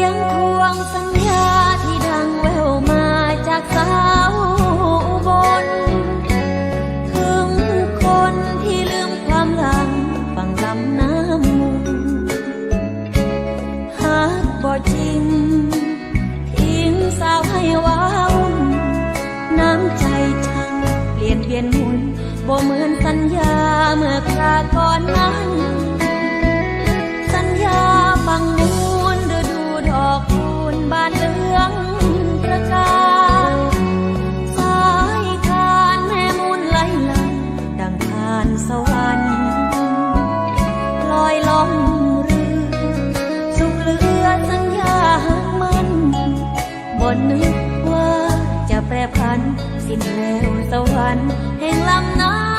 สียงทวงสัญญาที่ดังแว่วมาจากสาวบน ถึงคนที่ลืมความหลังฟังลำน้ำมูหากบ่จริง ทิ้งสาวให้ว้าวุ่นน้ำใจช่างเปลี่ยนเปลี่ยนหมุนบ่เหมือนสัญญา สวรรค์ลอยล่องเรือ สุขเหลือสัญญาหางมัน บนนึกว่าจะแปรพัน สิ้นแล้วสวรรค์แห่งลำน้ำ